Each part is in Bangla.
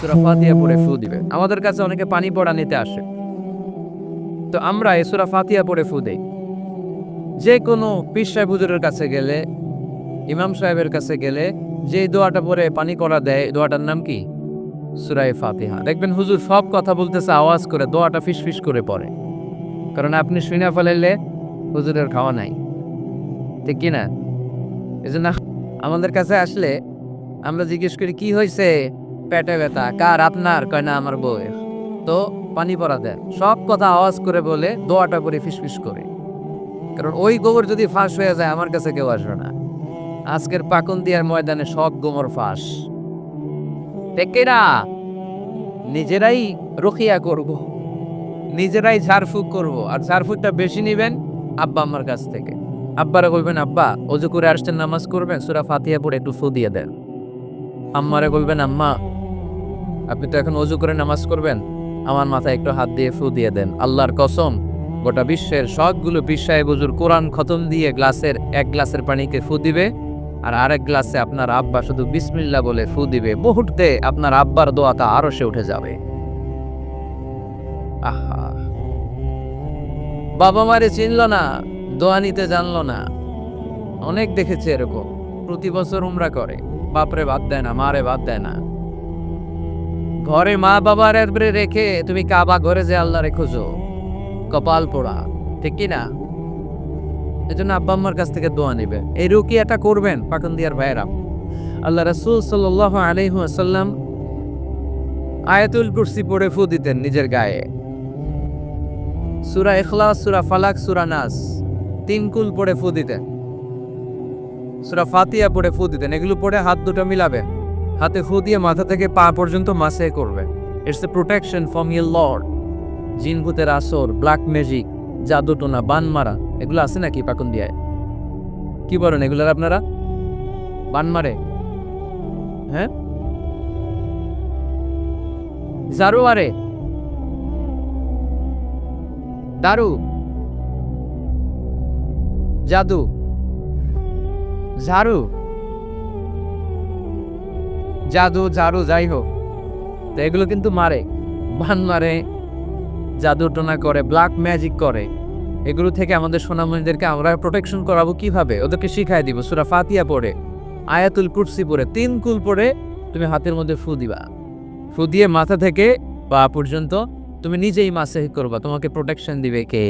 সুরা ফাতিহা পড়ে ফু দিবে। আমাদের কাছে অনেকে পানি পড়া নিতে আসে। তো আমরা এই সুরা ফাতিহা পড়ে ফু দেই। যে কোনো পীর সাহেব হুজুরের কাছে গেলে, ইমাম সাহেবের কাছে গেলে, যে দোয়াটা পরে পানি করা দেয় দোয়াটার নাম কি? সুরাই ফাতিহা। দেখবেন হুজুর সব কথা বলতেছে, আওয়াজ করে, দোয়াটা ফিস করে পড়ে। কারণ আপনি শুনে ফেলাইলে হুজুরের খাওয়া নাই। ঠিক কিনা? এই জন্য আমাদের কাছে আসলে আমরা জিজ্ঞেস করি, কি হয়েছে পেটে ব্যথা, কার আপনার? কয় না, আমার বউয়ের তো পানি পরা দেন। সব কথা আওয়াজ করে বলে দোয়াটা করে ফিসফিস করে। কারণ ওই গোবর যদি ফাঁস হয়ে যায়, আমার কাছে কেউ আসবে না। আজকের পাকন দিয়ার ময়দানে সব গোমর ফাঁস। টেকেরা নিজেরাই রখিয়া করব। নিজেরাই ঝাড়ফুঁক করব। আর ঝাড়ফুঁকটা বেশি নিবেন আব্বা আমার কাছ থেকে। আব্বারা বলবেন আব্বা, অজু করে আসছেন নামাজ করবেন, সুরা ফাতিয়া পড়ে একটু ফু দিয়ে দেন। আম্মারে বলবেন আম্মা আপনি তো এখন অজু করে নামাজ করবেন। আমার মাথায় একটু হাত দিয়ে ফু দিয়ে দেন। আল্লাহর কসম, গোটা বিশ্বের সবগুলো বিশ্বায় বুজুর কোরআন খতম দিয়ে গ্লাসের, এক গ্লাসের পানিকে ফু দিবে, আর আরেক গ্লাসে আপনার আব্বা শুধু বিসমিল্লা বলে ফু দিবে। মুহূর্তে আপনার আব্বার দোয়াটা আরও সে উঠে যাবে। আহা। বাবা মারে চিনল না, দোয়া নিতে জানলো না। অনেক দেখেছে এরকম। প্রতি বছর উমরা করে। বাপরে বাদ দেয় না, মারে বাদ দেয় না। ঘরে মা বাবার এরপরে রেখে তুমি কাবা ঘরে যে আল্লাহ রেখোছো কপাল পোড়া, ঠিক কি না? এজন্য আব্বা আম্মার কাছ থেকে দোয়া নেবে। এই রুকিয়াটা করবেন পাকন দিয়ার ভাইয়েরা। আল্লাহ রাসূল আলাইহি ওয়াসাল্লাম আয়াতুল কুরসি পড়ে ফু দিতেন নিজের গায়ে। সুরা ইখলাস, সুরা ফালাক, সুরা নাস, তিন কুল পড়ে ফু দিতেন। সুরা ফাতিয়া পড়ে ফু দিতেন। এগুলো পড়ে হাত দুটো মিলাবেন। হাতে ফু দিয়ে মাথা থেকে পা পর্যন্ত মাসে করবে। It's a protection from your lord জিন ভূতের আসর ব্ল্যাক ম্যাজিক জাদুটোনা বান মারা, এগুলো আছে নাকি পাকুন দিয়ায় কি বলেন, এগুলার আপনারা? বান মারে। হ্যাঁ? জারু আরে। দারু। জাদু। ঝাড়ু। জাদু, ঝাড়ু, যাই হোক। তো এগুলো কিন্তু মারে। বান মারে, জাদু টোনা করে ব্ল্যাক ম্যাজিক করে। এগুলো থেকে আমাদের সোনামণিদেরকে আমরা প্রোটেকশন করাবো কীভাবে? ওদেরকে শিখাই দিব। সুরা ফাতিয়া পড়ে, আয়াতুল কুরসি পড়ে, তিন কুল পড়ে তুমি হাতের মধ্যে ফু দিবা। ফু দিয়ে মাথা থেকে পা পর্যন্ত তুমি নিজেই মাসে করবা। তোমাকে প্রোটেকশন দিবে কে?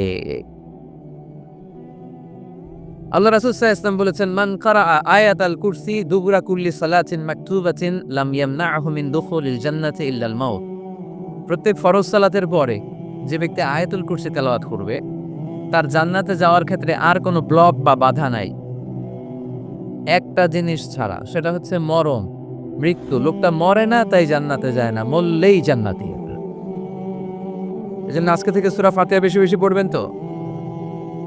আল্লাহ সাল্লাল্লাহু আলাইহি বলেছেন, মান কারা আয়াত আল কুরসি দুবুরা কুল্লি সালাতিন মাকতুবাতিন লাম ইয়ামনাহু মিন দুখুলিল জান্নাতি ইল্লাল মাউত। প্রত্যেক ফরজ সালাতের পরে যে ব্যক্তি আয়াতুল কুরসি তেলাওয়াত করবে, তার জান্নাতে যাওয়ার ক্ষেত্রে আর কোনো ব্লক বা বাধা নাই। একটা জিনিস ছাড়া, সেটা হচ্ছে মরম মৃত্যু। লোকটা মরে না, তাই জান্নাতে যায় না, মরলেই জান্নাতি। জন্য আজকে থেকে সুরা ফাতিহা বেশি বেশি পড়বেন তো?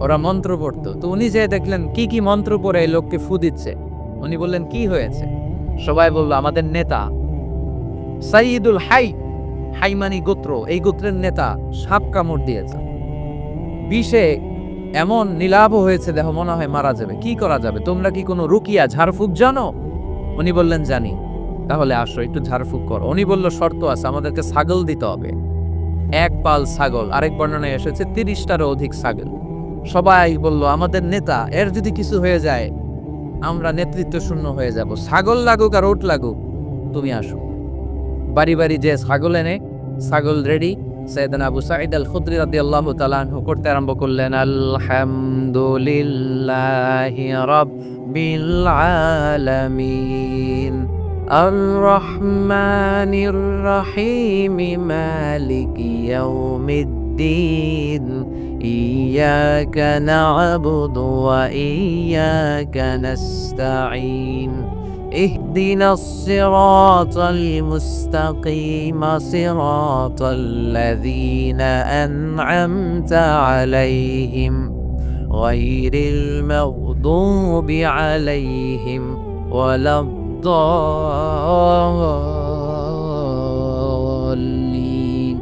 ওরা মন্ত্র পড়তো তো উনি যে দেখলেন, কি কি মন্ত্র পড়ে এই লোককে ফু দিচ্ছে। উনি বললেন, কি হয়েছে? সবাই বলল, আমাদের নেতা। সাইদুল হাই। হাইমানি গোত্র। এই গোত্রের নেতা সাপ কামড় দিয়েছে। বিষে এমন নীলাভ হয়েছে, দেহ মনে হয় মারা যাবে। কি করা যাবে? তোমরা কি কোনো রুকিয়া ঝাড়ফুঁক জানো? উনি বললেন, জানি। তাহলে আসো, একটু ঝাড়ফুঁক করো। উনি বলল, শর্ত আছে, আমাদেরকে ছাগল দিতে হবে। এক পাল ছাগল, আরেক বর্ণনায় এসেছে, তিরিশটারও অধিক ছাগল। সবাই বলল আমাদের নেতা এর যদি কিছু হয়ে যায় আমরা নেতৃত্ব শূন্য হয়ে যাব ছাগল লাগুক আর ওট লাগুক তুমি আসো বাড়ি বাড়ি যে ছাগল এনে ছাগল রেডি সৈয়দান আবু সাইদ আল খুদ্রি রাদিয়াল্লাহু তাআলা আনহু করতে আরম্ভ করলেন আলহামদুলিল্লাহি রাব্বিল আলামিন الرحمن الرحيم مالك يوم الدين إياك نعبد وإياك نستعين اهدنا الصراط المستقيم صراط الذين أنعمت عليهم غير المغضوب عليهم ولا الضالين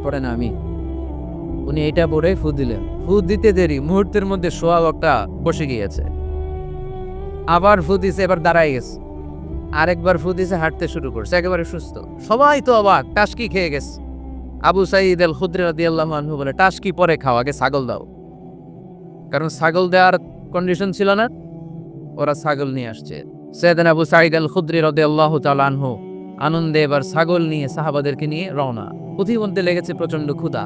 পড়েন আমি উনি এটা পড়ে ফু দিলেন ফু দিতে দেরি, মুহূর্তের মধ্যে সোয়াগটা বসে গিয়েছে। আবার ফু দিছে, এবার দাঁড়াই গেছে। আরেকবার ফু দিছে, হাঁটতে শুরু করছে, একেবারে সুস্থ। সবাই তো অবাক, টাসকি খেয়ে গেছে। আবু সাইদ আল খুদ্রি রাদিয়াল্লাহু আনহু বলে, টাসকি পরে খাও, আগে ছাগল দাও। কারণ ছাগল দেওয়ার কন্ডিশন ছিল না, ওরা ছাগল নিয়ে আসছে। সৈয়দান আবু সাইদ আল খুদ্রি রাদিয়াল্লাহু তাআলা আনহু আনন্দে এবার ছাগল নিয়ে সাহাবাদেরকে নিয়ে রওনা। প্রতিমধ্যে লেগেছে প্রচণ্ড ক্ষুধা।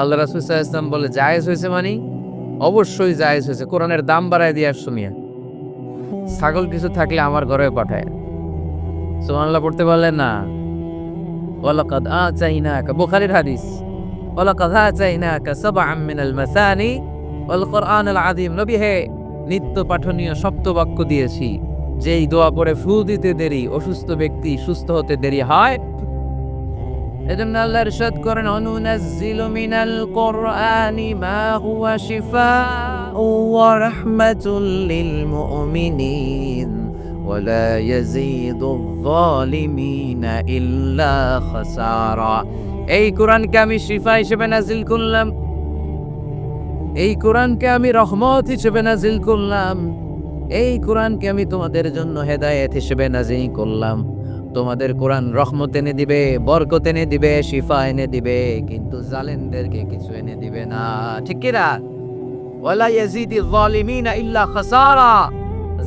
আল্লাহ রাসুল ইসলাম বলে, জায়েজ হয়েছে মানে? অবশ্যই জায়েজ হয়েছে। কোরআনের দাম বাড়ায় দিয়ে আসছো মিয়া। ছাগল কিছু থাকলে আমার ঘরে পাঠায়। সুবহানাল্লাহ, পড়তে পারলেন না? ওয়ালাকাদ আতাইনাকা, বুখারীর হাদিস। ওয়ালাকাদ আতাইনাকা সাবআম মিনাল মাসানি ওয়াল কোরআনুল আযীম। নবী হে, নিত্য পাঠনীয় সপ্তবাক্য দিয়েছি। যেই দোয়া পড়ে ফু দিতে দেরি, অসুস্থ ব্যক্তি সুস্থ হতে দেরি হয় এজন্য আল্লাহ ইরশাদ করেন অনুনাজ্জিলু মিনাল কোরআনি মা হুয়া শিফাউ ওয়া রাহমাতুল লিল মুমিনিন ولا يزيد الظالمين إلا خسارا এই কোরআনকে আমি শিফা হিসেবে নাজিল করলাম এই কোরআনকে আমি রহমত হিসেবে নাজিল করলাম এই কোরআনকে আমি তোমাদের জন্য হেদায়েত হিসেবে নাজিল করলাম তোমাদের কোরআন রহমত এনে দিবে, বরকত এনে দিবে, শিফা এনে দিবে, কিন্তু জালেনদেরকে কিছু এনে দিবে না। ঠিক কি না ওয়ালা ইয়াজিদি যালিমিনা ইল্লা খাসারা।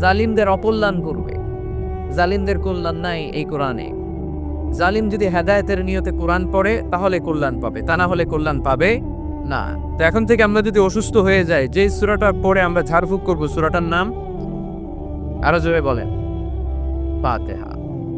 জালিমদের অকল্যাণ করবে। জালিমদের কল্যাণ নাই এই কোরআনে। জালিম যদি হেদায়েতের নিয়তে কোরআন পড়ে, তাহলে কল্যাণ পাবে, তা না হলে কল্যাণ পাবে না। তো এখন থেকে আমরা যদি অসুস্থ হয়ে যাই যে সূরাটা পড়ে আমরা ঝাড়ফুঁক করব, সূরাটার নাম আরও জোরে বলেন। ফাতিহা।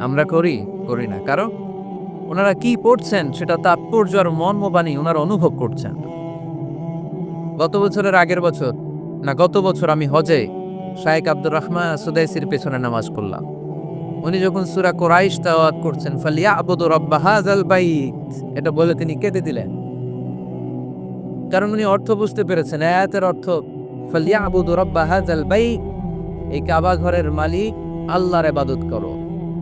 আমরা করি? করি না। কারণ ওনারা কি পড়ছেন সেটা তাৎপর্য আর মর্মবাণী ওনারা অনুভব করছেন। গত বছরের আগের বছর না, গত বছর আমি হজে শায়েক আব্দুর রহমান সুদাইসির পেছনে নামাজ পড়লাম। উনি যখন সুরা কোরাইশ তাওয়াত করছেন ফালিয়া আবুদু রব্বা হাজাল বাইত, এটা বলে তিনি কেঁদে দিলেন। কারণ উনি অর্থ বুঝতে পেরেছেন, আয়াতের অর্থ ফালিয়া আবুদু রব্বা হাজাল বাইত, এই কাবা ঘরের মালিক আল্লাহর ইবাদত করো।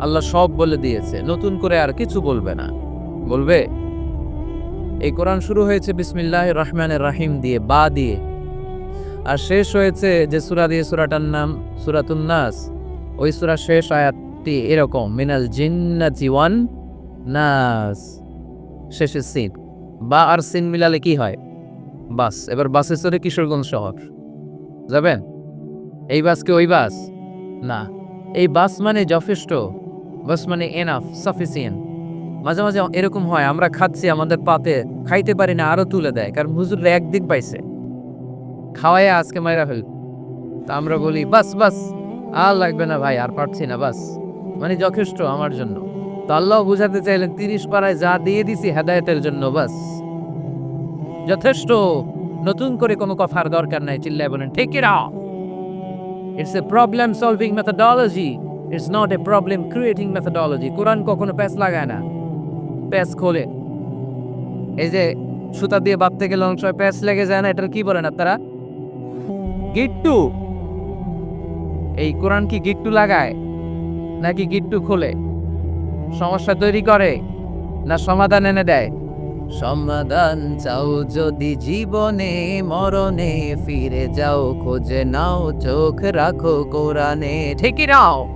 আল্লাহ সব বলে দিয়েছে, নতুন করে আর কিছু বলবে না। বলবে, এই কোরআন শুরু হয়েছে বিসমিল্লাহ রহমানের রাহিম দিয়ে, বা দিয়ে। আর শেষ হয়েছে যে সুরা দিয়ে সূরাটার নাম সূরাতুন নাস। ওই সূরা শেষ আয়াতটি এরকম, মিনাল জিন্নাতি ওয়ান নাস। শেষে সিন। বা আর সিন মিলালে কি হয়? বাস। এবার বাসে চড়ে কিশোরগঞ্জ শহর। যাবেন? এই বাস কি ওই বাস? না। এই বাস মানে যথেষ্ট। বাস মানে এনাফ সাফিসিয়েন্ট মাঝে মাঝে এরকম হয়, আমরা খাচ্ছি, আমাদের পাতে খাইতে পারি না, আরও তুলে দেয়, কারণ হুজুর একদিক পাইছে। খাওয়াই আজকে মাইরা ফেল, তা আমরা বলি, বাস বাস, আর লাগবে না ভাই, আর পারছি না, বাস। মানে যথেষ্ট আমার জন্য। তো আল্লাহ বুঝাতে চাইলেন, তিরিশ পাড়ায় যা দিয়ে দিছি হেদায়েতের জন্য, বাস। যথেষ্ট, নতুন করে কোনো কথার দরকার নাই, চিল্লায় বলেন, ঠিক it it's a problem solving methodology it's not a problem creating methodology Quran কখনো প্যাচ লাগায় না। প্যাচ খোলে। এই যে সুতা দিয়ে বাঁধতে গেলে সময় প্যাচ লেগে যায় না এটার কি বলেন আপনারা? গিট্টু। এই কোরআন কি গিট্টু লাগায় নাকি গিট্টু খোলে? সমস্যা তৈরি করে না সমাধান এনে দেয়? সমাধান চাও যদি জীবনে মরণে ফিরে যাও খোঁজে নাও চোখ রাখো কোরআনে। ঠিকই নাও।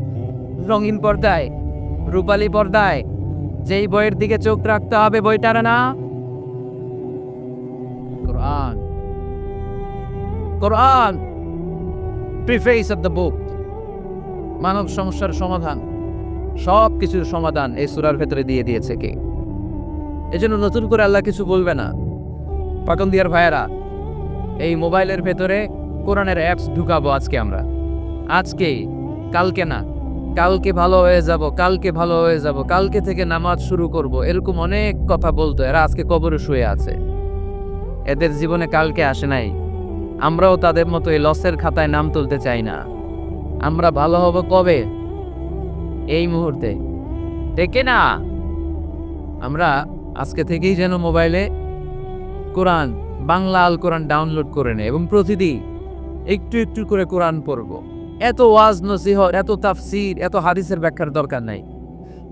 রঙিন পর্দায়, রূপালী পর্দায়, যেই বইয়ের দিকে চোখ রাখতে হবে বইটার না। Quran. Quran. Preface of the book মানব সমস্যার সমাধান। সব কিছুর সমাধান এই সুরার ভেতরে দিয়ে দিয়েছে কে? এজন্য নতুন করে আল্লাহ কিছু বলবে না। পাকন দিয়ার ভাইয়েরা, এই মোবাইলের ভেতরে কোরআনের অ্যাপস ঢুকাবো আজকে আমরা। আজকেই, কালকে না। কালকে ভালো হয়ে যাব, কালকে ভালো হয়ে যাব, কালকে থেকে নামাজ শুরু করব, এরকম অনেক কথা বলতো, এরা আজকে কবরে শুয়ে আছে। এদের জীবনে কালকে আসে নাই। আমরাও তাদের মতো এই লসের খাতায় নাম তুলতে চাই না। আমরা ভালো হব কবে? এই মুহূর্তে। দেখে না। আমরা আজকে থেকেই যেন মোবাইলে কোরআন, বাংলা আল কোরআন ডাউনলোড করে নেয় এবং প্রতিদিন একটু একটু করে কোরআন পড়ব। এত ওয়াজ নসিহর এত তাফসির, এত হাদিসের ব্যাখ্যার দরকার নাই।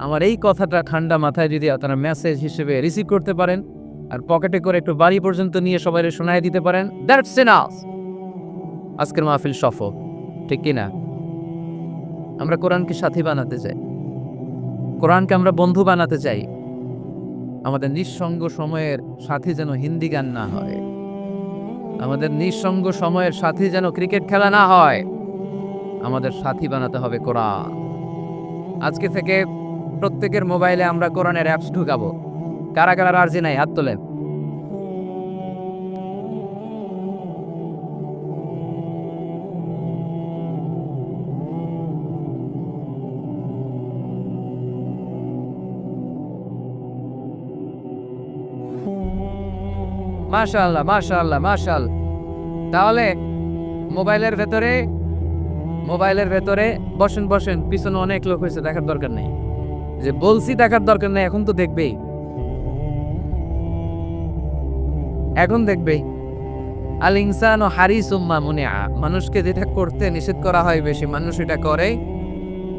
আমার এই কথাটা ঠান্ডা মাথায় যদি আপনারা মেসেজ হিসেবে রিসিভ করতে পারেন, আর পকেটে করে একটু বাড়ি পর্যন্ত নিয়ে সবাই শোনায় দিতে পারেন দ্যাটস এনাফ আজকের মাহফিল সফল, ঠিক কি না আমরা কোরআনকে সাথী বানাতে চাই। কোরআনকে আমরা বন্ধু বানাতে চাই। আমাদের নিঃসঙ্গ সময়ের সাথী যেন হিন্দি গান না হয়। আমাদের নিঃসঙ্গ সময়ের সাথী যেন ক্রিকেট খেলা না হয়। আমাদের সাথী বানাতে হবে কোরআন। আজকে থেকে প্রত্যেকের মোবাইলে আমরা কোরআনের অ্যাপস ঢুকাবো। কারা কারা রাজি নাই? হাত তোলেন। মাশাআল্লাহ মাশাআল্লাহ মাশাআল্লাহ। তাহলে মোবাইলের ভেতরে মোবাইলের ভেতরে বসেন বসেন, পিছনে অনেক লোক হয়েছে, দেখার দরকার নেই। যে বলছি, দেখার দরকার নেই, এখন তো দেখবেই। এখন দেখবেই। আল ইনসান ও হারিস উম্মা মনে মানুষকে যেটা করতে নিষেধ করা হয় বেশি, মানুষ এটা করে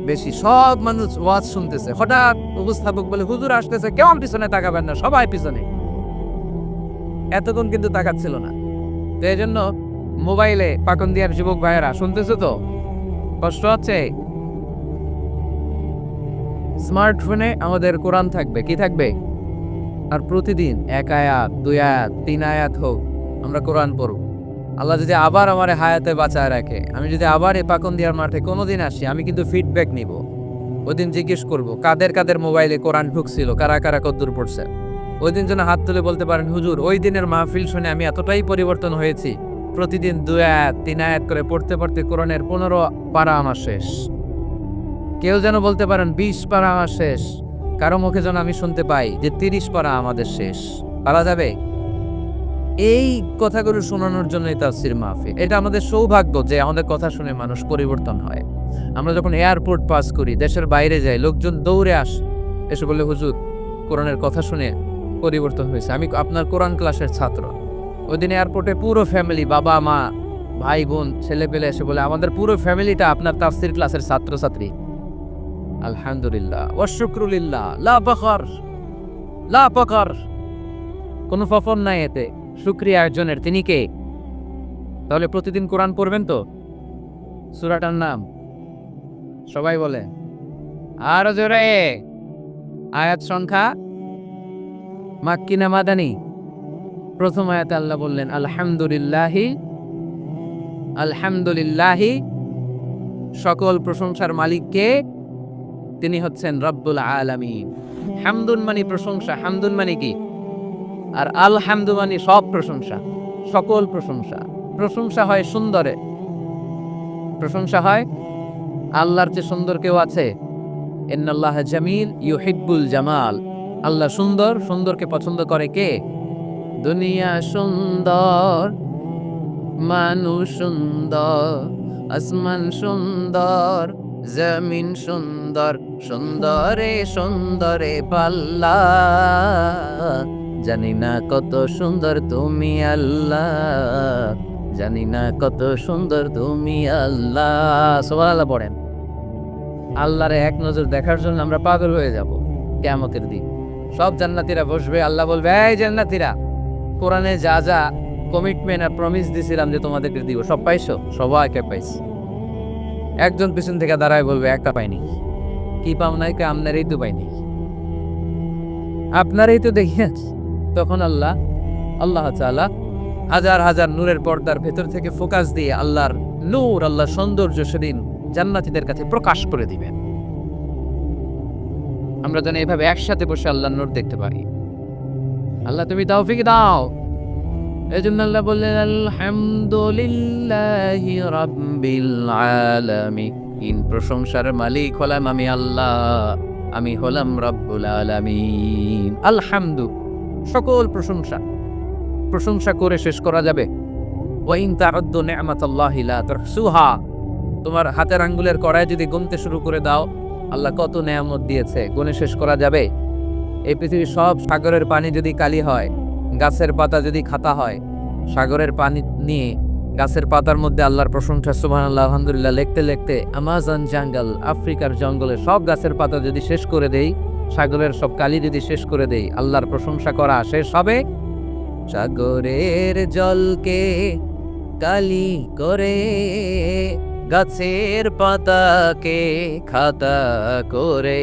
বেশি। সব মানুষ ওয়াজ শুনতেছে। হঠাৎ উপস্থাপক বলে, হুজুর আসতেছে কেমন পিছনে তাকাবেন না, সবাই পিছনে। এতক্ষণ কিন্তু তাকাচ্ছিল না। তো এই জন্য মোবাইলে পাকন দিয়ার যুবক ভাইয়েরা, শুনতেছে তো? কষ্ট হচ্ছে স্মার্টফোনে আমাদের কোরআন থাকবে, কি থাকবে? আর প্রতিদিন এক আয়াত, দুই আয়াত, তিন আয়াত হোক, আমরা কোরআন পড়ব। আল্লাহ যদি আবার আমার হায়াতে বাঁচায় রাখে, আমি যদি আবার এ পাকন দিয়ার মাঠে কোনোদিন আসি, আমি কিন্তু ফিডব্যাক নিব। ওই দিন জিজ্ঞেস করব, কাদের কাদের মোবাইলে কোরআন ঢুকছিল, কারা কারা কদ্দূর পড়ছে? ওই দিন যেন হাত তুলে বলতে পারেন, হুজুর, ওই দিনের মাহফিল শুনে আমি এতটাই পরিবর্তন হয়েছি প্রতিদিন দুই আয়াত, তিন আয়াত করে পড়তে পড়তে কোরআনের পনেরো পারা আমার শেষ। কেউ যেন বলতে পারেন, বিশ পারা আমার শেষ। কারও মুখে যেন আমি শুনতে পাই যে তিরিশ পারা আমাদের শেষ। পারা যাবে? এই কথাগুলো শোনানোর জন্যই তাফসির মাহফিল। এটা আমাদের সৌভাগ্য যে আমাদের কথা শুনে মানুষ পরিবর্তন হয়। আমরা যখন এয়ারপোর্ট পাস করি, দেশের বাইরে যাই, লোকজন দৌড়ে আস। এসে বলে, হুজুর, কোরআনের কথা শুনে পরিবর্তন হয়েছে। আমি আপনার কোরআন ক্লাসের ছাত্র। ওই এয়ারপোর্টে পুরো ফ্যামিলি বাবা, মা, ভাই, বোন, ছেলে পেলে এসে বলে, আমাদের পুরো ফ্যামিলিটা আপনার তাফসির ক্লাসের ছাত্রছাত্রী। আলহামদুলিল্লাহ। ওয়াশুক্রুলিল্লাহ লা ফখর লা ফখর কোনো ফফর নাই এতে। শুক্রিয়া একজনের তিনি কে? তাহলে প্রতিদিন কোরআন পড়বেন তো? সুরাটার নাম? সবাই বলে। আরও জোরে। আয়াত সংখ্যা? মাক্কি না মাদানি? প্রথম আয়াতে আল্লাহ বললেন, আলহামদুলিল্লাহি আলহামদুলিল্লাহি, সকল প্রশংসার মালিককে তিনি হচ্ছেন রব্বুল আলামিন। হামদুন মানে প্রশংসা, হামদুন মানে কি? আর আল হামদু মানে সব প্রশংসা, সকল প্রশংসা। প্রশংসা হয় সুন্দরে। প্রশংসা হয় আল্লাহর যে সুন্দর কেউ আছে? এন্নাল্লাহ জামিল ইউহিব্বুল জামাল। আল্লাহ সুন্দর, সুন্দরকে পছন্দ করে কে? দুনিয়া সুন্দর, মানুষ সুন্দর, আসমান সুন্দর, জমিন সুন্দর, সুন্দরে সুন্দরে পাল্লা। জানি না কত সুন্দর তুমি আল্লাহ, জানি না কত সুন্দর তুমি আল্লাহ। সোমাল্লাহ পড়েন। আল্লাহরে এক নজর দেখার জন্য আমরা পাগল হয়ে যাব কেমতের দিন। সব জান্নাতীরা বসবে, আল্লাহ বলবে, এই জান্নাতীরা কোরআনে যা যা কমিটমেন্ট আর প্রমিস দিছিলাম যে তোমাদেরকে দিব, সব পাইছো? সবাইকে পাইছি। একজন পিছন থেকে দাঁড়ায় বলবে, একটা পাইনি। কি পাও নাই কে আপনারই তো পাইনি। আপনারই তো দেখিয়েছ তখন আল্লাহ আল্লাহ তাআলা হাজার হাজার নূরের পর্দার ভেতর থেকে ফোকাস দিয়ে আল্লাহর নূর আল্লাহ সৌন্দর্য সেদিন জান্নাতীদের কাছে প্রকাশ করে দিবেন। আমরা যেন এভাবে একসাথে বসে আল্লাহর নূর দেখতে পারি। আল্লাহ তুমি তৌফিক দাও। এই জন্য আল্লাহ বললেন, আলহামদুলিল্লাহি রাব্বিল আলামিন। প্রশংসার মালিক হলাম আমি আল্লাহ, আমি হলাম রব্বুল আলামিন। আলহামদু, সকল প্রশংসা। প্রশংসা করে শেষ করা যাবে। ওয়াইন তাআদ্দু নি'মাতাল্লাহি লা তুহসুহা। তোমার হাতের আঙ্গুলের কড়াই যদি গুনতে শুরু করে দাও, আল্লাহ কত নেয়ামত দিয়েছে গুনে শেষ করা যাবে। এই পৃথিবীর সব সাগরের পানি যদি কালি হয়, গাছের পাতা যদি খাতা হয়, সাগরের পানি নিয়ে গাছের পাতার মধ্যে আল্লাহর প্রশংসা সুবহান আল্লাহ আলহামদুলিল্লাহ, লিখতে লিখতে আমাজন জঙ্গল, আফ্রিকার জঙ্গলে সব গাছের পাতা যদি শেষ করে দেই, সাগরের সব কালি যদি শেষ করে দেই, আল্লাহর প্রশংসা করা শেষ হবে। সাগরের জলকে কালি করে গাছের পাতাকে খাতা করে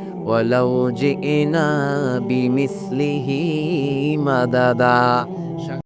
ولو جئنا بمثله مددا